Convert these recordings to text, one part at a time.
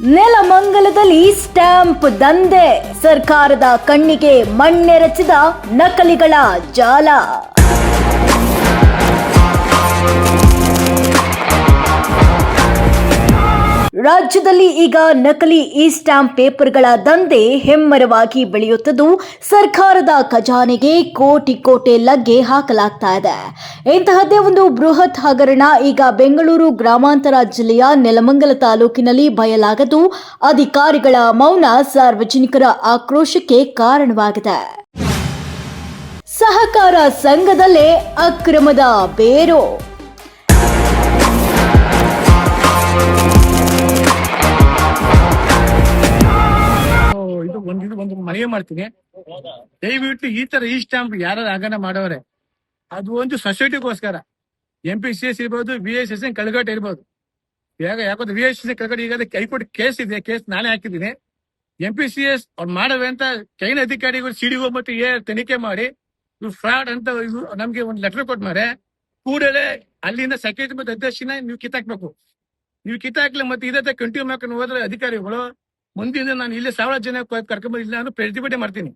ನೆಲಮಂಗಲದಲ್ಲಿ stamp ದಂಧೆ. ಸರ್ಕಾರದ ಕಣ್ಣಿಗೆ ಮಣ್ಣೆರಚಿದ ನಕಲಿಗಳ ಜಾಲ. ರಾಜ್ಯದಲ್ಲಿ ಈಗ ನಕಲಿ ಇ ಸ್ಟಾಂಪ್ ಪೇಪರ್ಗಳ ದಂಧೆ ಹೆಮ್ಮರವಾಗಿ ಬೆಳೆಯುತ್ತಿದ್ದು, ಸರ್ಕಾರದ ಖಜಾನೆಗೆ ಕೋಟಿ ಕೋಟಿ ಲಗ್ಗೆ ಹಾಕಲಾಗ್ತಾ ಇದೆ. ಇಂತಹದ್ದೇ ಒಂದು ಬೃಹತ್ ಹಗರಣ ಈಗ ಬೆಂಗಳೂರು ಗ್ರಾಮಾಂತರ ಜಿಲ್ಲೆಯ ನೆಲಮಂಗಲ ತಾಲೂಕಿನಲ್ಲಿ ಬಯಲಾಗದು. ಅಧಿಕಾರಿಗಳ ಮೌನ ಸಾರ್ವಜನಿಕರ ಆಕ್ರೋಶಕ್ಕೆ ಕಾರಣವಾಗಿದೆ. ಸಹಕಾರ ಸಂಘದಲ್ಲೇ ಅಕ್ರಮದ ಬೇರು. ಮನವಿ ಮಾಡ್ತೀನಿ. ದಯವಿಟ್ಟು ಈ ತರ ಈ ಸ್ಟಾಂಪ್ ಯಾರು ಆಗನ ಮಾಡೋರೆ ಅದು ಒಂದು ಸೊಸೈಟಿಗೋಸ್ಕರ ಎಂ ಪಿ ಸಿ ಎಸ್ ಇರ್ಬೋದು ವಿ ಎಸ್ ಎಸ್ ಇರ್ಬೋದು. ಯಾಕ ಯಾಕಂದ್ರೆ ವಿ ಎಸ್ ಎಸ್ ಕಳ್ಗಟ್ ಈಗ ಹೈಕೋರ್ಟ್ ಕೇಸ್ ಇದೆ, ಕೇಸ್ ನಾನೇ ಹಾಕಿದ್ದೀನಿ. ಎಂ ಪಿ ಸಿ ಎಸ್ ಅವ್ರು ಮಾಡವೆ ಅಂತ ಚೈನ್ ಅಧಿಕಾರಿಗಳು ಸಿಡಿಗೋ ಮತ್ತು ಏ ತನಿಖೆ ಮಾಡಿ, ಇವ್ರು ಫ್ರಾಡ್ ಅಂತ ನಮ್ಗೆ ಒಂದು ಲೆಟರ್ ಕೊಟ್ಮಾರೆ ಕೂಡಲೇ ಅಲ್ಲಿಂದ ಸೆಕ್ರೆಟರಿ ಮತ್ತು ಅಧ್ಯಕ್ಷನ ನೀವು ಕಿತ್ತಾಕ್ಬೇಕು. ನೀವು ಕಿತ್ತಾಕ್ಲಿ ಮತ್ತೆ ಇದೇ ಕಂಟಿನ್ಯೂ ಮಾಡ್ಕೊಂಡು ಹೋದ್ರೆ ಅಧಿಕಾರಿಗಳು ಮುಂದಿನ ನಾನು ಇಲ್ಲಿ ಸಾವಿರ ಜನ ಕರ್ಕೊಂಡ್ಬಂದು ಇಲ್ಲ ನಾನು ಪ್ರತಿಭಟನೆ ಮಾಡ್ತೀನಿ.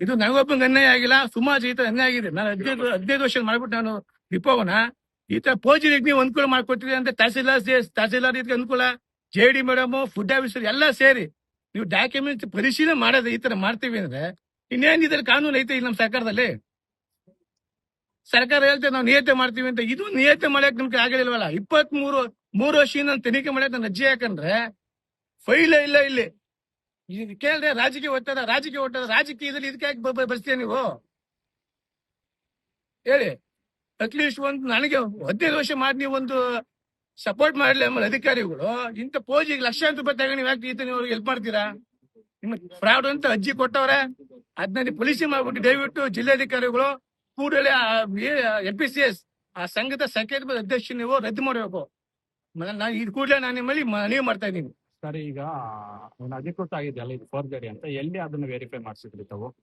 ಇದು ನನಗೊಬ್ಬ ಅನ್ಯಾಯ ಆಗಿಲ್ಲ ಸುಮಾರು ತರ ಅನ್ಯಾಯ ಆಗಿದೆ. ನಾನು ಹದಿನೈದು ಹದಿನೈದು ವರ್ಷ ಮಾಡ್ಬಿಟ್ಟು ನಾನು ದೀಪವನ ಈ ತರ ಪೋಜಿ ನೀವು ಅನುಕೂಲ ಮಾಡ್ಕೊಡ್ತೀರಿ ಅಂತ ತಹಸೀಲ್ದಾರ್ ತಹಸೀಲ್ದಾರ್ ಇದಕ್ಕೆ ಅನುಕೂಲ, J D madam, food officer ಎಲ್ಲ ಸೇರಿ ನೀವು ಡಾಕ್ಯುಮೆಂಟ್ ಪರಿಶೀಲನೆ ಮಾಡೋದು ಈ ತರ ಮಾಡ್ತೀವಿ ಅಂದ್ರೆ ಇನ್ನೇನ್ ಇದ್ರ ಕಾನೂನು ಐತೆ ಇಲ್ಲಿ ನಮ್ಮ ಸರ್ಕಾರದಲ್ಲಿ? ಸರ್ಕಾರ ಹೇಳ್ತೇವೆ ನಾವು ನಿಯತೆ ಮಾಡ್ತೀವಿ ಅಂತ. ಇದು ನಿಯತೆ ಮಾಡಕ್ ನಮ್ಗೆ ಆಗಲಿಲ್ವಲ್ಲ? ಇಪ್ಪತ್ತ್ ಮೂರು ಮೂರು ವರ್ಷದಿಂದ ನಾನು ತನಿಖೆ ಮಾಡಕ್ ನಾನು ಅಜ್ಜಿ ಯಾಕಂದ್ರೆ ಫೈಲ್ ಇಲ್ಲ, ಇಲ್ಲಿ ಕೇಳಿದ್ರೆ ರಾಜಕೀಯ ಒತ್ತಡ ರಾಜಕೀಯ ಒತ್ತಡ, ರಾಜಕೀಯದಲ್ಲಿ ಇದಕ್ಕೆ ಬರ್ತೀಯ ನೀವು? ಹೇಳಿ. ಅಟ್ಲೀಸ್ಟ್ ಒಂದು ನನಗೆ ಹದಿನೈದು ವರ್ಷ ಮಾಡಿ ನೀವು ಒಂದು ಸಪೋರ್ಟ್ ಮಾಡಲಿ ಆಮೇಲೆ ಅಧಿಕಾರಿಗಳು. ಇಂಥ ಪೋಜಿಗೆ ಲಕ್ಷಾಂತರ ರೂಪಾಯಿ ತಗೊಂಡು ನೀವು ಯಾಕೆ ನೀವು ಹೆಲ್ಪ್ ಮಾಡ್ತೀರಾ? ನಿಮ್ಮ ಫ್ರಾಡ್ ಅಂತ ಅಜ್ಜಿ ಕೊಟ್ಟವ್ರೆ. ಅದನ್ನ ಪೊಲೀಸ್ ಪೊಲೀಸಿ ಮಾಡ್ಬಿಟ್ಟು ದಯವಿಟ್ಟು ಜಿಲ್ಲಾಧಿಕಾರಿಗಳು ಕೂಡಲೇ ಎಂ ಪಿ ಸಿ ಎಸ್ ಆ ಸಂಘದ ಸೆಕ್ರೆಟರಿ ಅಧ್ಯಕ್ಷ ನೀವು ರದ್ದು ಮಾಡಬೇಕು. ನಾನು ಇದು ಕೂಡಲೇ ನಾನು ನಿಮ್ಮಲ್ಲಿ ಮನವಿ ಮಾಡ್ತಾ ಇದ್ದೀನಿ. ಸರ್, ಈಗ ಅಧಿಕೃತ ಆಗಿದೆ ಅಲ್ಲ ಅಂತ, ಎಲ್ಲಿ ಅದನ್ನ ವೆರಿಫೈ ಮಾಡಿಸಿದ್ರಿ ತಾವು?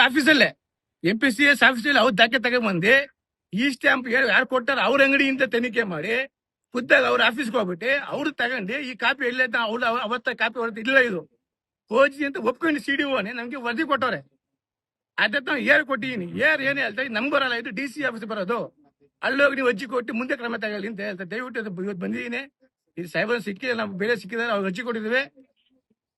ಆಫೀಸಲ್ಲೇ ಎಂ ಪಿ ಸಿ ಎಸ್ ಆಫೀಸಲ್ಲಿ ಅವ್ರ ದಾಖಲೆ ತಗೊಂಡ್ಬಂದು, ಈ ಸ್ಟ್ಯಾಂಪ್ ಯಾರು ಕೊಟ್ಟಾರ ಅವ್ರ ಅಂಗಡಿಯಿಂದ ತನಿಖೆ ಮಾಡಿ, ಖುದ್ದಾಗಿ ಅವ್ರ ಆಫೀಸ್ಗೆ ಹೋಗ್ಬಿಟ್ಟು, ಅವ್ರು ತಗೊಂಡು ಈ ಕಾಪಿ ಎಲ್ಲ ಅವ್ರು ಅವ- ಅವತ್ತ ಕಾಪಿ ಹೊರತು ಇಲ್ಲ ಇದು. ಹೋಜಿ ಅಂತ ಒಪ್ಕೊಂಡು ಸಿ ಡಿ ಓನೆ ನಮ್ಗೆ ವರದಿ ಕೊಟ್ಟವ್ರೆ. ಅದೇ ನಾವು ಏರ್ ಕೊಟ್ಟಿದ್ದೀನಿ ಏರ್ ಏನ್ ಹೇಳ್ತಾ ನಮ್ಗೆ ಬರಲ್ಲ, ಇದು ಡಿ ಸಿ ಆಫೀಸ್ ಬರೋದು. ಅಲ್ಲೋಗಿ ನೀವು ಅಜ್ಜಿ ಕೊಟ್ಟು ಮುಂದೆ ಕ್ರಮ ತಗೊಳ್ಳಿ ಅಂತ ಹೇಳ್ತಾರೆ. ದಯವಿಟ್ಟು ಇವತ್ತು ಬಂದಿದ್ದೀನಿ. ಇದು ಸೈಬರ್ ಸಿಕ್ಕಿದೆ ನಾವು ಬೇರೆ ಸಿಕ್ಕಿದ್ದಾರೆ ಅವ್ರು ಅರ್ಜಿ ಕೊಟ್ಟಿದ್ದೇವೆ.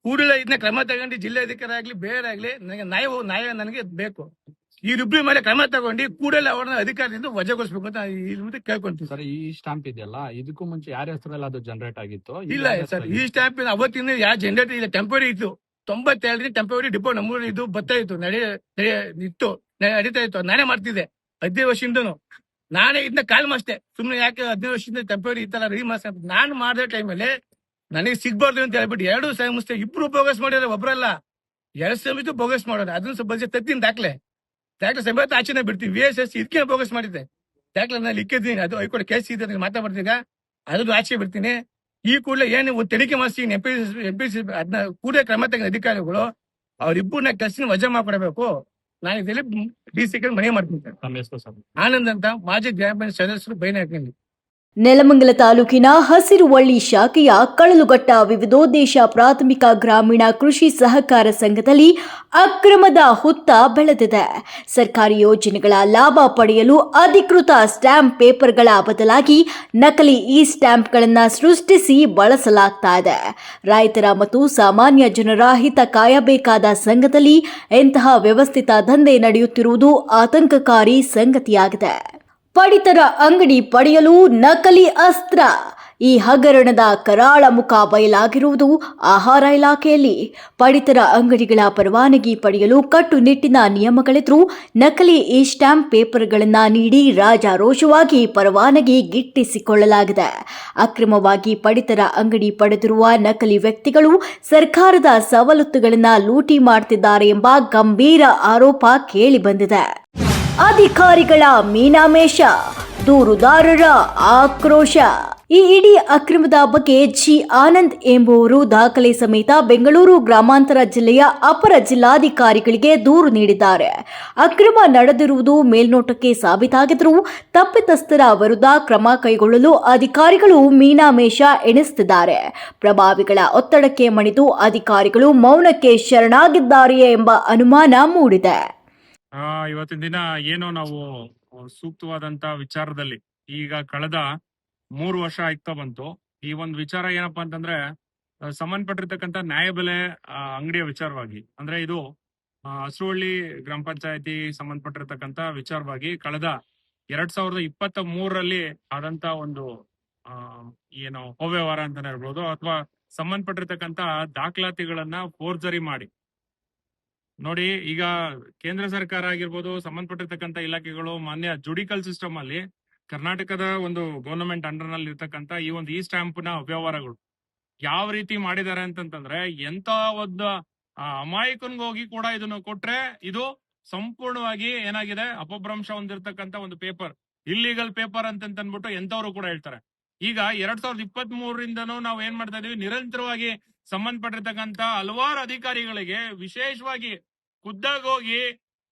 ಕೂಡಲೇ ಇದನ್ನ ಕ್ರಮ ತಗೊಂಡು ಜಿಲ್ಲಾಧಿಕಾರಿ ಆಗ್ಲಿ ಬೇರೆ ಆಗ್ಲಿ ನನಗೆ ನ್ಯಾಯ ನ್ಯಾಯ ನನಗೆ ಬೇಕು. ಇವರಿಬ್ರ ಮೇಲೆ ಕ್ರಮ ತಗೊಂಡು ಕೂಡಲೇ ಅವ್ರನ್ನ ಅಧಿಕಾರದಿಂದ ವಜಗೊಳಿಸ್ಬೇಕು ಅಂತ ಈ ಮುಂದೆ ಕೇಳ್ಕೊಂತೀವಿ. ಸರ್ ಈ ಸ್ಟಾಂಪ್ ಇದೆಯಲ್ಲ ಇದಕ್ಕೂ ಮುಂಚೆ ಯಾರ ಹೆಸರಲ್ಲಿ ಅದು ಜನರೇಟ್ ಆಗಿತ್ತು? ಇಲ್ಲ ಸರ್ ಈ? ಸ್ಟಾಂಪ್ ಅವತ್ತಿಂದ ಯಾವ ಜನರೇಟ್ ಇಲ್ಲ ಟೆಂಪರಿ ಇತ್ತು. ತೊಂಬತ್ತೆರಡರಿಂದ ಟೆಂಪರಿ ಡಿಪೋ ನಮ್ಮೂರಲ್ಲಿ ಇದು ಬರ್ತಾ ಇತ್ತು ನಡೆ ಇತ್ತು ನಡೆ- ನಡೀತಾ ಇತ್ತು ನಾನೇ ಮಾಡ್ತಿದ್ದೆ. ಹದಿನೈದು ವರ್ಷದಿಂದನು. ನಾನೇ ಇದನ್ನ ಕಾಲ್ ಮಾಡಿಸ್ದೆ ಸುಮ್ನೆ ಯಾಕೆ ಹದಿನೈದು ವರ್ಷದಿಂದ ಟೆಂಪರರಿ ಇತ್ತಲ್ಲ ರೀ ಮಾಸ್ ನಾನು ಮಾಡಿದ ಟೈಮಲ್ಲಿ ನನಗೆ ಸಿಗ್ಬಾರ್ದು ಅಂತ ಹೇಳ್ಬಿಟ್ಟು ಎರಡು ಸಂಸ್ಥೆ ಇಬ್ರು ಬೋಗಸ್ ಮಾಡಿದ್ರೆ, ಒಬ್ರಲ್ಲ. ಎರಡು ಸಮಿತಿ ಬೋಗಸ್ ಮಾಡೋದು ಅದನ್ನ ಸ್ವಲ್ಪ ತತ್ತಿನ ದಾಖಲೆ. ದಾಖಲೆ ಸಮೇತ ಆಚೆನೆ ಬಿಡ್ತೀವಿ. ವಿ ಎಸ್ ಎಸ್ ಇದಕ್ಕೆ ಬೋಗಸ್ ಮಾಡಿದ್ದೆ. ದಾಖಲೆ ನಾನು ಇಕ್ಕಿದ್ದೀನಿ. ಅದು ಹೈಕೋರ್ಟ್ ಕೇಸ್ ಇದೆ ನನಗೆ ಮಾತಾಡ್ತೀಗ ಅದ್ರದ್ದು ಆಚೆ ಬಿಡ್ತೀನಿ. ಈ ಕೂಡಲೇ ಏನು ಒಂದು ತನಿಖೆ ಮಾಡಿಸಿ ಎಂ ಪಿ ಎಂ ಪಿ ಅದನ್ನ ಕೂಡ ಕ್ರಮ ತೆಗೆದ ಅಧಿಕಾರಿಗಳು. ಅವ್ರಿಬ್ಬರನ್ನ ಕಸಿನ ವಜಾ ಮಾಡ್ಕೊಡ್ಬೇಕು. ನಾನು ಇದರಲ್ಲಿ ಡಿ ಸಿ ಮನೆ ಮಾಡ್ತೀನಿ ಸರ್. ತಮ್ಮ ಹೆಸರು ಸರ್ ಆನಂದ್ ಅಂತ ಮಾಜಿ ಗ್ರಾಮ ಪಂಚಾಯತ್ ಸದಸ್ಯರು ಬೈನ ಹಾಕೊಂಡು ನೆಲಮಂಗಲ ತಾಲೂಕಿನ ಹಸಿರುವಳ್ಳಿ ಶಾಖೆಯ ಕಳಲುಘಟ್ಟ ವಿವಿಧೋದ್ದೇಶ ಪ್ರಾಥಮಿಕ ಗ್ರಾಮೀಣ ಕೃಷಿ ಸಹಕಾರ ಸಂಘದಲ್ಲಿ ಅಕ್ರಮದ ಹುತ್ತ ಬೆಳೆದಿದೆ. ಸರ್ಕಾರಿ ಯೋಜನೆಗಳ ಲಾಭ ಪಡೆಯಲು ಅಧಿಕೃತ ಸ್ಟ್ಯಾಂಪ್ ಪೇಪರ್ಗಳ ಬದಲಾಗಿ ನಕಲಿ ಇ ಸ್ಟ್ಯಾಂಪ್ಗಳನ್ನು ಸೃಷ್ಟಿಸಿ ಬಳಸಲಾಗ್ತಾ ಇದೆ. ರೈತರ ಮತ್ತು ಸಾಮಾನ್ಯ ಜನರ ಹಿತ ಕಾಯಬೇಕಾದ ಸಂಘದಲ್ಲಿ ಇಂತಹ ವ್ಯವಸ್ಥಿತ ದಂಧೆ ನಡೆಯುತ್ತಿರುವುದು ಆತಂಕಕಾರಿ ಸಂಗತಿಯಾಗಿದೆ. ಪಡಿತರ ಅಂಗಡಿ ಪಡೆಯಲು ನಕಲಿ ಅಸ್ತ್ರ. ಈ ಹಗರಣದ ಕರಾಳ ಮುಖ ಬಯಲಾಗಿರುವುದು ಆಹಾರ ಇಲಾಖೆಯಲ್ಲಿ. ಪಡಿತರ ಅಂಗಡಿಗಳ ಪರವಾನಗಿ ಪಡೆಯಲು ಕಟ್ಟುನಿಟ್ಟಿನ ನಿಯಮಗಳಿದ್ರು ನಕಲಿ ಈ ಸ್ಟ್ಯಾಂಪ್ ಪೇಪರ್ಗಳನ್ನು ನೀಡಿ ರಾಜಾರೋಷವಾಗಿ ಪರವಾನಗಿ ಗಿಟ್ಟಿಸಿಕೊಳ್ಳಲಾಗಿದೆ. ಅಕ್ರಮವಾಗಿ ಪಡಿತರ ಅಂಗಡಿ ಪಡೆದಿರುವ ನಕಲಿ ವ್ಯಕ್ತಿಗಳು ಸರ್ಕಾರದ ಸವಲತ್ತುಗಳನ್ನು ಲೂಟಿ ಮಾಡುತ್ತಿದ್ದಾರೆ ಎಂಬ ಗಂಭೀರ ಆರೋಪ ಕೇಳಿಬಂದಿದೆ. ಅಧಿಕಾರಿಗಳ ಮೀನಾಮೇಷ, ದೂರುದಾರರ ಆಕ್ರೋಶ. ಈ ಇಡೀ ಅಕ್ರಮದ ಬಗ್ಗೆ ಜಿ ಆನಂದ್ ಎಂಬುವರು ದಾಖಲೆ ಸಮೇತ ಬೆಂಗಳೂರು ಗ್ರಾಮಾಂತರ ಜಿಲ್ಲೆಯ ಅಪರ ಜಿಲ್ಲಾಧಿಕಾರಿಗಳಿಗೆ ದೂರು ನೀಡಿದ್ದಾರೆ. ಅಕ್ರಮ ನಡೆದಿರುವುದು ಮೇಲ್ನೋಟಕ್ಕೆ ಸಾಬೀತಾಗಿದ್ದರೂ ತಪ್ಪಿತಸ್ಥರ ವಿರುದ್ಧ ಕ್ರಮ ಕೈಗೊಳ್ಳಲು ಅಧಿಕಾರಿಗಳು ಮೀನಾಮೇಷ ಎಣಿಸುತ್ತಿದ್ದಾರೆ. ಪ್ರಭಾವಿಗಳ ಒತ್ತಡಕ್ಕೆ ಮಣಿದು ಅಧಿಕಾರಿಗಳು ಮೌನಕ್ಕೆ ಶರಣಾಗಿದ್ದಾರೆಯೇ ಎಂಬ ಅನುಮಾನ ಮೂಡಿದೆ. ಆ, ಇವತ್ತಿನ ದಿನ ಏನೋ ನಾವು ಸೂಕ್ತವಾದಂತ ವಿಚಾರದಲ್ಲಿ ಈಗ ಕಳೆದ ಮೂರು ವರ್ಷ ಆಯ್ತಾ ಬಂತು. ಈ ಒಂದು ವಿಚಾರ ಏನಪ್ಪಾ ಅಂತಂದ್ರೆ ಸಂಬಂಧಪಟ್ಟಿರ್ತಕ್ಕಂಥ ನ್ಯಾಯಬೆಲೆ ಅಂಗಡಿಯ ವಿಚಾರವಾಗಿ. ಅಂದ್ರೆ ಇದು ಹಸುಹಳ್ಳಿ ಗ್ರಾಮ ಪಂಚಾಯತಿ ಸಂಬಂಧಪಟ್ಟಿರ್ತಕ್ಕಂಥ ವಿಚಾರವಾಗಿ ಕಳೆದ ಎರಡ್ ಸಾವಿರದ ಇಪ್ಪತ್ತ ಮೂರರಲ್ಲಿ ಆದಂತ ಒಂದು ಏನು ಅವ್ಯವಹಾರ ಅಂತಾನೆ ಹೇಳ್ಬೋದು. ಅಥವಾ ಸಂಬಂಧಪಟ್ಟಿರ್ತಕ್ಕಂಥ ದಾಖಲಾತಿಗಳನ್ನ ಫೋರ್ಜರಿ ಮಾಡಿ. ನೋಡಿ, ಈಗ ಕೇಂದ್ರ ಸರ್ಕಾರ ಆಗಿರ್ಬೋದು, ಸಂಬಂಧಪಟ್ಟಿರ್ತಕ್ಕಂಥ ಇಲಾಖೆಗಳು ಮಾನ್ಯ ಜುಡಿಕಲ್ ಸಿಸ್ಟಮ್ ಅಲ್ಲಿ ಕರ್ನಾಟಕದ ಒಂದು ಗವರ್ನಮೆಂಟ್ ಅಂಡರ್ನಲ್ಲಿ ಇರ್ತಕ್ಕಂಥ ಈ ಒಂದು ಈ ಸ್ಟಾಂಪ್ನ ವ್ಯವಹಾರಗಳು ಯಾವ ರೀತಿ ಮಾಡಿದ್ದಾರೆ ಅಂತಂತಂದ್ರೆ ಎಂತ ಒಂದು ಅಮಾಯಕನ್ಗೋಗಿ ಕೂಡ ಇದನ್ನು ಕೊಟ್ರೆ ಇದು ಸಂಪೂರ್ಣವಾಗಿ ಏನಾಗಿದೆ, ಅಪಭ್ರಂಶ ಹೊಂದಿರತಕ್ಕಂತ ಒಂದು ಪೇಪರ್ ಇಲ್ಲಿಗಲ್ ಪೇಪರ್ ಅಂತ ಅಂದ್ಬಿಟ್ಟು ಎಂತವ್ರು ಕೂಡ ಹೇಳ್ತಾರೆ. ಈಗ ಎರಡ್ ಸಾವಿರದ ಇಪ್ಪತ್ತ್ ಮೂರರಿಂದನೂ ನಾವು ಏನ್ ಮಾಡ್ತಾ ಇದೀವಿ? ನಿರಂತರವಾಗಿ ಸಂಬಂಧಪಟ್ಟಿರ್ತಕ್ಕಂತ ಹಲವಾರು ಅಧಿಕಾರಿಗಳಿಗೆ ವಿಶೇಷವಾಗಿ ಖುದ್ದಾಗಿ ಹೋಗಿ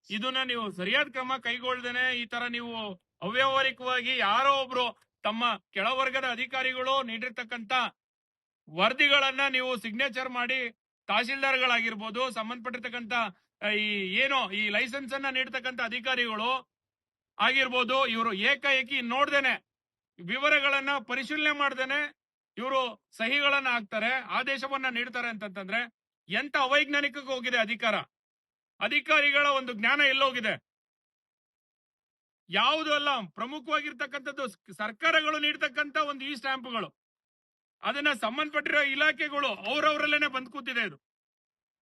ಇದನ್ನ ನೀವು ಸರಿಯಾದ ಕ್ರಮ ಕೈಗೊಳ್ಳದೇನೆ ಈ ತರ ನೀವು ಅವ್ಯವಹಾರಿಕವಾಗಿ ಯಾರೋ ಒಬ್ರು ತಮ್ಮ ಕೆಳವರ್ಗದ ಅಧಿಕಾರಿಗಳು ನೀಡಿರ್ತಕ್ಕಂತ ವರದಿಗಳನ್ನ ನೀವು ಸಿಗ್ನೇಚರ್ ಮಾಡಿ ತಹಶೀಲ್ದಾರ್ಗಳಾಗಿರ್ಬೋದು ಸಂಬಂಧಪಟ್ಟಿರ್ತಕ್ಕಂತ ಈ ಏನು ಈ ಲೈಸೆನ್ಸ್ ಅನ್ನ ನೀಡ್ತಕ್ಕಂತ ಅಧಿಕಾರಿಗಳು ಆಗಿರ್ಬೋದು, ಇವರು ಏಕಾಏಕಿ ನೋಡ್ದೇನೆ ವಿವರಗಳನ್ನ ಪರಿಶೀಲನೆ ಮಾಡ್ದೇನೆ ಇವರು ಸಹಿಗಳನ್ನ ಹಾಕ್ತಾರೆ, ಆದೇಶವನ್ನ ನೀಡ್ತಾರೆ ಅಂತಂತಂದ್ರೆ ಎಂತ ಅವೈಜ್ಞಾನಿಕಕ್ಕೆ ಹೋಗಿದೆ ಅಧಿಕಾರ? ಅಧಿಕಾರಿಗಳ ಒಂದು ಜ್ಞಾನ ಎಲ್ಲೋಗಿದೆ. ಯಾವುದು ಅಲ್ಲ, ಪ್ರಮುಖವಾಗಿರ್ತಕ್ಕಂಥದ್ದು ಸರ್ಕಾರಗಳು ನೀಡ್ತಕ್ಕಂತ ಒಂದು ಈ ಸ್ಟ್ಯಾಂಪ್ಗಳು ಅದನ್ನ ಸಂಬಂಧಪಟ್ಟಿರೋ ಇಲಾಖೆಗಳು ಅವ್ರವ್ರಲ್ಲೇನೆ ಬಂದ್ ಕೂತಿದೆ ಇದು.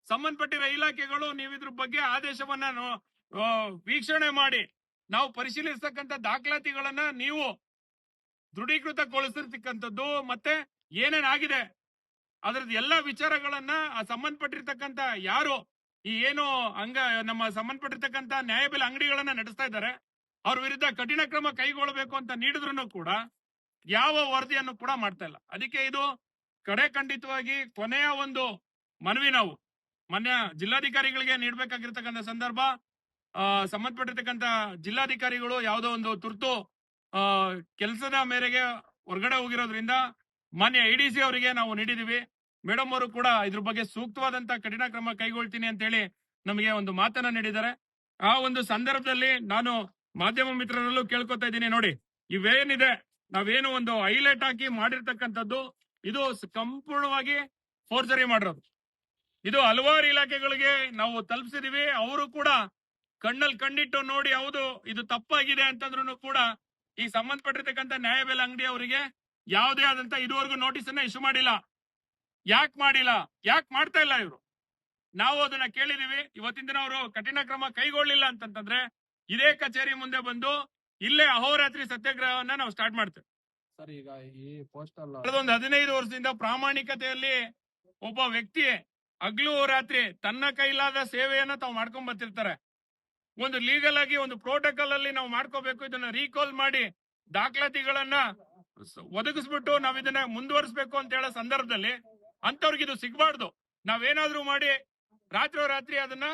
ಸಂಬಂಧಪಟ್ಟಿರೋ ಇಲಾಖೆಗಳು ನೀವು ಇದ್ರ ಬಗ್ಗೆ ಆದೇಶವನ್ನ ವೀಕ್ಷಣೆ ಮಾಡಿ, ನಾವು ಪರಿಶೀಲಿಸತಕ್ಕಂಥ ದಾಖಲಾತಿಗಳನ್ನ ನೀವು ದೃಢೀಕೃತಗೊಳಿಸಿರ್ತಕ್ಕಂಥದ್ದು ಮತ್ತೆ ಏನೇನಾಗಿದೆ ಅದರದ್ದು ಎಲ್ಲಾ ವಿಚಾರಗಳನ್ನ ಆ ಸಂಬಂಧಪಟ್ಟಿರ್ತಕ್ಕಂತ ಯಾರು ಈ ಏನು ಅಂಗ ನಮ್ಮ ಸಂಬಂಧಪಟ್ಟಿರ್ತಕ್ಕಂಥ ನ್ಯಾಯಬೆಲೆ ಅಂಗಡಿಗಳನ್ನ ನಡೆಸ್ತಾ ಇದ್ದಾರೆ ಅವ್ರ ವಿರುದ್ಧ ಕಠಿಣ ಕ್ರಮ ಕೈಗೊಳ್ಳಬೇಕು ಅಂತ ನೀಡಿದ್ರು ಕೂಡ ಯಾವ ವರದಿಯನ್ನು ಕೂಡ ಮಾಡ್ತಾ ಇಲ್ಲ. ಅದಕ್ಕೆ ಇದು ಕಡೆ ಖಂಡಿತವಾಗಿ ಕೊನೆಯ ಒಂದು ಮನವಿ ನಾವು. ಮೊನ್ನೆ ಜಿಲ್ಲಾಧಿಕಾರಿಗಳಿಗೆ ನೀಡಬೇಕಾಗಿರ್ತಕ್ಕಂಥ ಸಂದರ್ಭ ಆ, ಸಂಬಂಧಪಟ್ಟಿರ್ತಕ್ಕಂಥ ಜಿಲ್ಲಾಧಿಕಾರಿಗಳು ಯಾವುದೋ ಒಂದು ತುರ್ತು ಕೆಲಸದ ಮೇರೆಗೆ ಹೊರಗಡೆ ಹೋಗಿರೋದ್ರಿಂದ ಮಾನ್ಯ ಐ ಡಿ ಸಿ ಅವರಿಗೆ ನಾವು ನೀಡಿದೀವಿ. ಮೇಡಮ್ ಅವರು ಕೂಡ ಇದ್ರ ಬಗ್ಗೆ ಸೂಕ್ತವಾದಂತ ಕಠಿಣ ಕ್ರಮ ಕೈಗೊಳ್ತೀನಿ ಅಂತ ಹೇಳಿ ನಮಗೆ ಒಂದು ಮಾತನ್ನ ನೀಡಿದ್ದಾರೆ. ಆ ಒಂದು ಸಂದರ್ಭದಲ್ಲಿ ನಾನು ಮಾಧ್ಯಮ ಮಿತ್ರರಲ್ಲೂ ಕೇಳ್ಕೊತಾ ಇದ್ದೀನಿ. ನೋಡಿ ಇವೇನಿದೆ ನಾವೇನು ಒಂದು ಹೈಲೈಟ್ ಹಾಕಿ ಮಾಡಿರ್ತಕ್ಕಂಥದ್ದು, ಇದು ಸಂಪೂರ್ಣವಾಗಿ ಫೋರ್ಜರಿ ಮಾಡಿರೋದು. ಇದು ಹಲವಾರು ಇಲಾಖೆಗಳಿಗೆ ನಾವು ತಲುಪಿಸಿದೀವಿ. ಅವರು ಕೂಡ ಕಣ್ಣಲ್ಲಿ ಕಣ್ಣಿಟ್ಟು ನೋಡಿ, ಹೌದು, ಇದು ತಪ್ಪಾಗಿದೆ ಅಂತಂದ್ರು ಕೂಡ ಈ ಸಂಬಂಧಪಟ್ಟಿರ್ತಕ್ಕಂಥ ನ್ಯಾಯಬೆಲೆ ಅಂಗಡಿ ಅವರಿಗೆ ಯಾವುದೇ ಆದಂತ ಇದುವರೆಗೂ ನೋಟಿಸ್ ಅನ್ನ ಇಶ್ಯೂ ಮಾಡಿಲ್ಲ. ಯಾಕೆ ಮಾಡಿಲ್ಲ? ಯಾಕೆ ಮಾಡ್ತಾ ಇಲ್ಲ ಇವರು? ನಾವು ಅದನ್ನ ಕೇಳಿದೀವಿ. ಇವತ್ತಿನ ದಿನ ಅವರು ಕಠಿಣ ಕ್ರಮ ಕೈಗೊಳ್ಳಿಲ್ಲ ಅಂತಂತಂದ್ರೆ ಇದೇ ಕಚೇರಿ ಮುಂದೆ ಬಂದು ಇಲ್ಲೇ ಅಹೋರಾತ್ರಿ ಸತ್ಯಾಗ್ರಹವನ್ನ ನಾವು ಸ್ಟಾರ್ಟ್ ಮಾಡ್ತೇವೆ. ಸರ್ ಈಗ ಈ ಪೋಸ್ಟಲ್ ಕಳೆದ ಒಂದು ಹದಿನೈದು ವರ್ಷದಿಂದ ಪ್ರಾಮಾಣಿಕತೆಯಲ್ಲಿ ಒಬ್ಬ ವ್ಯಕ್ತಿ ಹಗ್ಲು ರಾತ್ರಿ ತನ್ನ ಕೈಲಾದ ಸೇವೆಯನ್ನ ತಾವು ಮಾಡ್ಕೊಂಡ್ ಬರ್ತಿರ್ತಾರೆ. ಒಂದು ಲೀಗಲ್ ಆಗಿ ಒಂದು ಪ್ರೋಟೋಕಾಲ್ ಅಲ್ಲಿ ನಾವು ಮಾಡ್ಕೋಬೇಕು, ಇದನ್ನ ರೀಕಾಲ್ ಮಾಡಿ ದಾಖಲಾತಿಗಳನ್ನ ಒದಗಿಸ್ಬಿಟ್ಟು ನಾವ್ ಇದನ್ನ ಮುಂದುವರಿಸಬೇಕು ಅಂತ ಹೇಳೋ ಸಂದರ್ಭದಲ್ಲಿ ಅಂತವ್ರಿಗೆ ಇದು ಸಿಗ್ಬಾರ್ದು ನಾವೇನಾದ್ರೂ ಮಾಡಿ ರಾತ್ರಿ ರಾತ್ರಿ ಅದನ್ನ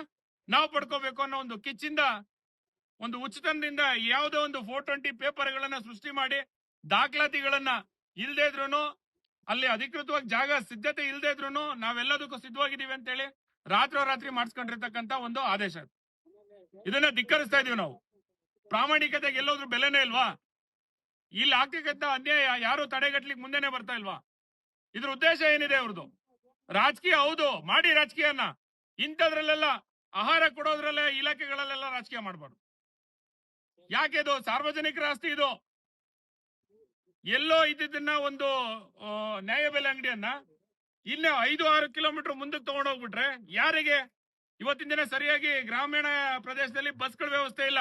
ನಾವು ಪಡ್ಕೋಬೇಕು ಅನ್ನೋ ಒಂದು ಕಿಚ್ಚಿಂದ, ಒಂದು ಉಚಿತನದಿಂದ ಯಾವುದೋ ಒಂದು ಫೋರ್ ಟ್ವೆಂಟಿ ಪೇಪರ್ ಗಳನ್ನ ಸೃಷ್ಟಿ ಮಾಡಿ ದಾಖಲಾತಿಗಳನ್ನ ಇಲ್ದೇ ಇದ್ರೂನು, ಅಲ್ಲಿ ಅಧಿಕೃತವಾಗಿ ಜಾಗ ಸಿದ್ಧತೆ ಇಲ್ದೇ ಇದ್ರು ನಾವೆಲ್ಲದಕ್ಕೂ ಸಿದ್ಧವಾಗಿದ್ದೀವಿ ಅಂತ ಹೇಳಿ ರಾತ್ರೋ ರಾತ್ರಿ ಮಾಡಿಸ್ಕೊಂಡಿರ್ತಕ್ಕಂತ ಒಂದು ಆದೇಶ. ಇದನ್ನ ಧಿಕ್ಕರಿಸ್ತಾ ಇದೀವಿ ನಾವು. ಪ್ರಾಮಾಣಿಕತೆಗೆ ಎಲ್ಲೋದ್ರೂ ಬೆಲೆನೇ ಇಲ್ವಾ? ಇಲ್ಲಿ ಆಗ್ತಕ್ಕಂತ ಅನ್ಯಾಯ ಯಾರು ತಡೆಗಟ್ಲಿಕ್ಕೆ ಮುಂದೆನೆ ಬರ್ತಾ ಇಲ್ವಾ? ಇದ್ರ ಉದ್ದೇಶ ಏನಿದೆ ಅವ್ರದ್ದು ರಾಜಕೀಯ ಹೌದು, ಮಾಡಿ ರಾಜಕೀಯನ ಇಂಥದ್ರಲ್ಲೆಲ್ಲ ಆಹಾರ ಕೊಡೋದ್ರಲ್ಲೇ ಇಲಾಖೆಗಳಲ್ಲೆಲ್ಲ ರಾಜಕೀಯ ಮಾಡಬಾರ್ದು. ಯಾಕೆ ಇದು? ಸಾರ್ವಜನಿಕರ ಆಸ್ತಿ ಇದು. ಎಲ್ಲೋ ಇದ್ದಿದ್ದನ್ನ ಒಂದು ನ್ಯಾಯ ನ್ಯಾಯಬೆಲೆ ಅಂಗಡಿಯನ್ನ ಇನ್ನ ಐದು ಆರು ಕಿಲೋಮೀಟರ್ ಮುಂದಕ್ಕೆ ತಗೊಂಡೋಗ್ಬಿಟ್ರೆ ಯಾರಿಗೆ? ಇವತ್ತಿನ ದಿನ ಸರಿಯಾಗಿ ಗ್ರಾಮೀಣ ಪ್ರದೇಶದಲ್ಲಿ ಬಸ್ಗಳ ವ್ಯವಸ್ಥೆ ಇಲ್ಲ.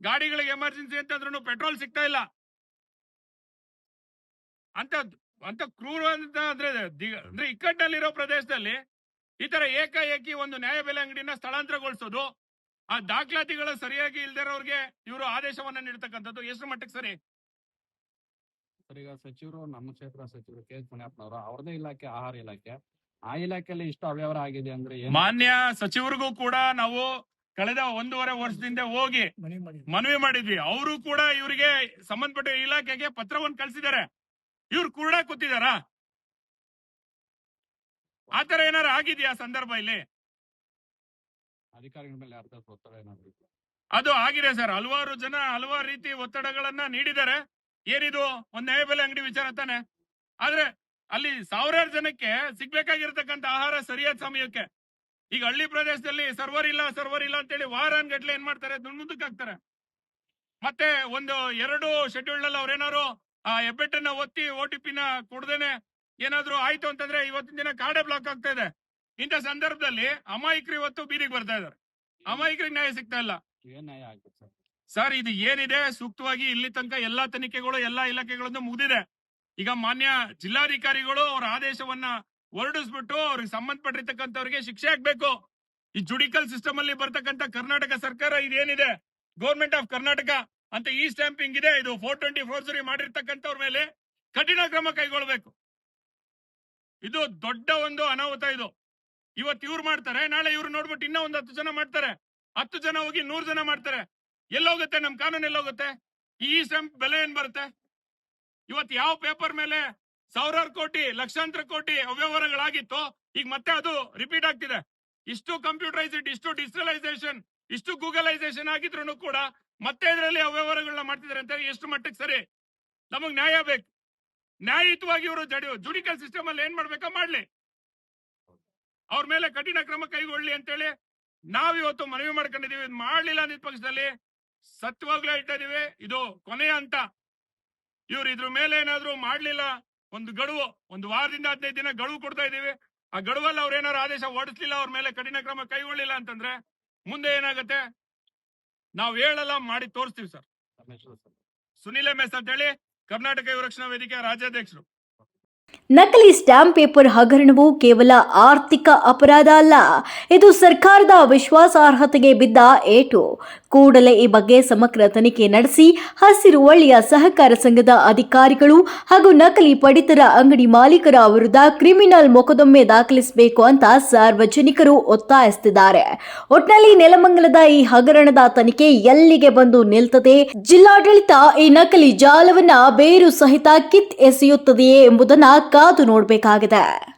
ಗಾಡಿಗಳಿಗೆ ಎಮರ್ಜೆನ್ಸಿ ಅಂತಂದ್ರೂ ಪೆಟ್ರೋಲ್ ಸಿಗ್ತಾ ಇಲ್ಲ. ಅಂತ ಅಂತ ಕ್ರೂರ ಅಂತ ಅಂದ್ರೆ ಅಂದ್ರೆ ಇಕ್ಕಟ್ಟಲ್ಲಿರೋ ಪ್ರದೇಶದಲ್ಲಿ ಈ ತರ ಏಕಾಏಕಿ ಒಂದು ನ್ಯಾಯಬೆಲೆ ಅಂಗಡಿನ ಸ್ಥಳಾಂತರಗೊಳಿಸೋದು, ಆ ದಾಖಲಾತಿಗಳ ಸರಿಯಾಗಿ ಇಲ್ದಿರೋರಿಗೆ ಇವರು ಆದೇಶವನ್ನ ನೀಡತಕ್ಕಂಥದ್ದು ಎಷ್ಟು ಮಟ್ಟಕ್ಕೆ ಸರಿ? ಸರ್, ಈಗ ಸಚಿವರು ನಮ್ಮ ಕ್ಷೇತ್ರ ಸಚಿವರು ಕೆ ಎಚ್ ಮುನಿಯಪ್ಪನವರು ಅವ್ರದೇ ಇಲಾಖೆ, ಆಹಾರ ಇಲಾಖೆ. ಆ ಇಲಾಖೆಯಲ್ಲಿ ಇಷ್ಟು ಅವ್ಯವಹಾರ ಆಗಿದೆ ಅಂದ್ರೆ ಏನು? ಮಾನ್ಯ ಸಚಿವರಿಗೂ ಕೂಡ ನಾವು ಕಳೆದ ಒಂದೂವರೆ ವರ್ಷದಿಂದ ಹೋಗಿ ಮನವಿ ಮಾಡಿದ್ವಿ. ಅವರು ಕೂಡ ಇವರಿಗೆ ಸಂಬಂಧಪಟ್ಟ ಇಲಾಖೆಗೆ ಪತ್ರವನ್ನು ಕಳಿಸಿದ್ದಾರೆ. ಇವ್ರು ಕೂಡ ಕೂತಿದಾರ ಆತರ ಏನಾರ ಆಗಿದೆಯಾ ಸಂದರ್ಭ ಇಲ್ಲಿ? ಅಧಿಕಾರಿಗಳ ಮೇಲೆ ಅರ್ಧ ಒತ್ತಡ ಏನಾದ್ರು? ಅದು ಆಗಿದೆ ಸರ್. ಹಲವಾರು ಜನ ಹಲವಾರು ರೀತಿ ಒತ್ತಡಗಳನ್ನ ನೀಡಿದ್ದಾರೆ. ಏನಿದು? ಒಂದ್ ನ್ಯಾಯಬೆಲೆ ಅಂಗಡಿ ವಿಚಾರ ತಾನೆ. ಆದ್ರೆ ಅಲ್ಲಿ ಸಾವಿರಾರು ಜನಕ್ಕೆ ಸಿಗ್ಬೇಕಾಗಿರ್ತಕ್ಕಂಥ ಆಹಾರ ಸರಿಯಾದ ಸಮಯಕ್ಕೆ. ಈಗ ಹಳ್ಳಿ ಪ್ರದೇಶದಲ್ಲಿ ಸರ್ವರ್ ಇಲ್ಲ ಸರ್ವರ್ ಇಲ್ಲ ಅಂತೇಳಿ ವಾರಾನ್ಗಟ್ಲೆ ಏನ್ ಮಾಡ್ತಾರೆ? ಮುಂದಕ್ಕೆ ಹಾಕ್ತಾರೆ. ಮತ್ತೆ ಒಂದು ಎರಡು ಶೆಡ್ಯೂಲ್ನಲ್ಲಿ ಅವ್ರೇನಾದ್ರು ಆ ಹೆಬ್ಬೆಟ್ಟನ್ನ ಒತ್ತಿ ಓ ಟಿ ಪಿನ ಕೊಡ್ದೇನೆ ಏನಾದ್ರು ಆಯ್ತು ಅಂತಂದ್ರೆ ಇವತ್ತಿನ ದಿನ ಕಾಡೆ ಬ್ಲಾಕ್ ಆಗ್ತಾ ಇದೆ. ಇಂಥ ಸಂದರ್ಭದಲ್ಲಿ ಅಮಾಯಕರು ಇವತ್ತು ಬೀದಿಗೆ ಬರ್ತಾ ಇದಾರೆ ಅಮಾಯಕರಿಗೆ ನ್ಯಾಯ ಸಿಗ್ತಾ ಇಲ್ಲ. ಸರ್? ಇದು ಏನಿದೆ? ಸೂಕ್ತವಾಗಿ ಇಲ್ಲಿ ತನಕ ಎಲ್ಲಾ ತನಿಖೆಗಳು ಎಲ್ಲಾ ಇಲಾಖೆಗಳನ್ನು ಮುಗಿದಿದೆ. ಈಗ ಮಾನ್ಯ ಜಿಲ್ಲಾಧಿಕಾರಿಗಳು ಅವರ ಆದೇಶವನ್ನ ಹೊರಡಿಸ್ಬಿಟ್ಟು ಅವ್ರಿಗೆ ಸಂಬಂಧಪಟ್ಟಿರ್ತಕ್ಕಂಥವ್ರಿಗೆ ಶಿಕ್ಷೆ ಆಗ್ಬೇಕು ಈ ಜುಡಿಕಲ್ ಸಿಸ್ಟಮ್ ಅಲ್ಲಿ ಬರ್ತಕ್ಕಂಥ ಕರ್ನಾಟಕ ಸರ್ಕಾರ ಇದೇನಿದೆ? ಗೌರ್ಮೆಂಟ್ ಆಫ್ ಕರ್ನಾಟಕ ಅಂತ ಈ ಸ್ಟ್ಯಾಂಪಿಂಗ್ ಇದೆ. ಇದು ಫೋರ್ ಟ್ವೆಂಟಿ ಫೋರ್ಸರಿ ಮಾಡಿರ್ತಕ್ಕಂಥವ್ರ ಮೇಲೆ ಕಠಿಣ ಕ್ರಮ ಕೈಗೊಳ್ಬೇಕು ಇದು ದೊಡ್ಡ ಒಂದು ಅನಾಹುತ ಇದು. ಇವತ್ತು ಇವ್ರು ಮಾಡ್ತಾರೆ, ನಾಳೆ ಇವ್ರು ನೋಡ್ಬಿಟ್ಟು ಇನ್ನೂ ಒಂದ್ ಹತ್ತು ಜನ ಮಾಡ್ತಾರೆ. ಹತ್ತು ಜನ ಹೋಗಿ ನೂರ್ ಜನ ಮಾಡ್ತಾರೆ. ಎಲ್ಲೋಗುತ್ತೆ? ನಮ್ ಕಾನೂನು ಎಲ್ಲೋಗುತ್ತೆ ಈ ಸ್ಟಾಂಪ್ ಬೆಲೆ ಏನ್ ಬರುತ್ತೆ? ಇವತ್ತು ಯಾವ ಪೇಪರ್ ಮೇಲೆ ಸಾವಿರಾರು ಕೋಟಿ, ಲಕ್ಷಾಂತರ ಕೋಟಿ ಅವ್ಯವಹಾರಗಳಾಗಿತ್ತು, ಈಗ ಮತ್ತೆ ಅದು ರಿಪೀಟ್ ಆಗ್ತಿದೆ. ಇಷ್ಟು ಕಂಪ್ಯೂಟರೈಸ್ಡ್ ಇಷ್ಟು ಡಿಜಿಟಲೈಸೇಷನ್ ಇಷ್ಟು ಗೂಗಲೈಸೇಷನ್ ಆಗಿದ್ರು ಕೂಡ ಮತ್ತೆ ಇದರಲ್ಲಿ ಅವ್ಯವಹಾರಗಳನ್ನ ಮಾಡ್ತಿದ್ದಾರೆ ಅಂತ ಎಷ್ಟು ಮಟ್ಟಕ್ಕೆ ಸರಿ? ನಮಗ್ ನ್ಯಾಯ ಬೇಕು. ನ್ಯಾಯಯುತವಾಗಿ ಇವರು ಜಡಿ ಜುಡಿಕಲ್ ಸಿಸ್ಟಮ್ ಅಲ್ಲಿ ಏನ್ ಮಾಡ್ಬೇಕಾ ಮಾಡ್ಲಿ. ಅವ್ರ ಮೇಲೆ ಕಠಿಣ ಕ್ರಮ ಕೈಗೊಳ್ಳಿ ಅಂತೇಳಿ ನಾವಿವತ್ತು ಮನವಿ ಮಾಡ್ಕೊಂಡಿದೀವಿ. ಮಾಡ್ಲಿಲ್ಲ ಅಂದಿದ ಪಕ್ಷದಲ್ಲಿ ಸತ್ಯವಾಗ್ಲೂ ಹೇಳ್ತಾ ಇದೀವಿ. ಇದು ಕೊನೆಯ ಹಂತ. ಇವ್ರು ಇದ್ರ ಮೇಲೆ ಏನಾದ್ರು ಮಾಡ್ಲಿಲ್ಲ? ಒಂದು ಗಡುವು, ಒಂದು ವಾರದಿಂದ ಹದಿನೈದು ದಿನ ಗಡುವು ಕೊಡ್ತಾ ಇದ್ದೀವಿ. ಆ ಗಡುವಲ್ಲಿ ಅವ್ರ ಏನಾದ್ರು ಆದೇಶ ಹೊಡಿಸ್ಲಿಲ್ಲ ಅವ್ರ ಮೇಲೆ ಕಠಿಣ ಕ್ರಮ ಕೈಗೊಳ್ಳಿಲ್ಲ ಅಂತಂದ್ರೆ ಮುಂದೆ ಏನಾಗತ್ತೆ? ನಾವ್ ಹೇಳಲ್ಲ, ಮಾಡಿ ತೋರಿಸ್ತೀವಿ ಸರ್. ಸುನಿಲ್ ಎಂ ಎಸ್ ಅಂತ ಹೇಳಿ ಕರ್ನಾಟಕ ಯುವರಕ್ಷಣಾ ವೇದಿಕೆ ರಾಜ್ಯಾಧ್ಯಕ್ಷರು. ನಕಲಿ ಸ್ಟಾಂಪ್ ಪೇಪರ್ ಹಗರಣವು ಕೇವಲ ಆರ್ಥಿಕ ಅಪರಾಧ ಅಲ್ಲ, ಇದು ಸರ್ಕಾರದ ವಿಶ್ವಾಸಾರ್ಹತೆಗೆ ಬಿದ್ದ ಏಟು. ಕೂಡಲೇ ಈ ಬಗ್ಗೆ ಸಮಗ್ರ ತನಿಖೆ ನಡೆಸಿ ಹಸಿರು ಒಳ್ಳೆಯ ಸಹಕಾರ ಸಂಘದ ಅಧಿಕಾರಿಗಳು ಹಾಗೂ ನಕಲಿ ಪಡಿತರ ಅಂಗಡಿ ಮಾಲೀಕರ ವಿರುದ್ಧ ಕ್ರಿಮಿನಲ್ ಮೊಕದ್ದಮೆ ದಾಖಲಿಸಬೇಕು ಅಂತ ಸಾರ್ವಜನಿಕರು ಒತ್ತಾಯಿಸುತ್ತಿದ್ದಾರೆ. ಒಟ್ನಲ್ಲಿ ನೆಲಮಂಗಲದ ಈ ಹಗರಣದ ತನಿಖೆ ಎಲ್ಲಿಗೆ ಬಂದು ನಿಲ್ತದೆ? ಜಿಲ್ಲಾಡಳಿತ ಈ ನಕಲಿ ಜಾಲವನ್ನ ಬೇರು ಸಹಿತ ಕಿತ್ ಎಸೆಯುತ್ತದೆಯೇ ಎಂಬುದನ್ನ ಕಾದು ನೋಡಬೇಕಾಗಿದೆ.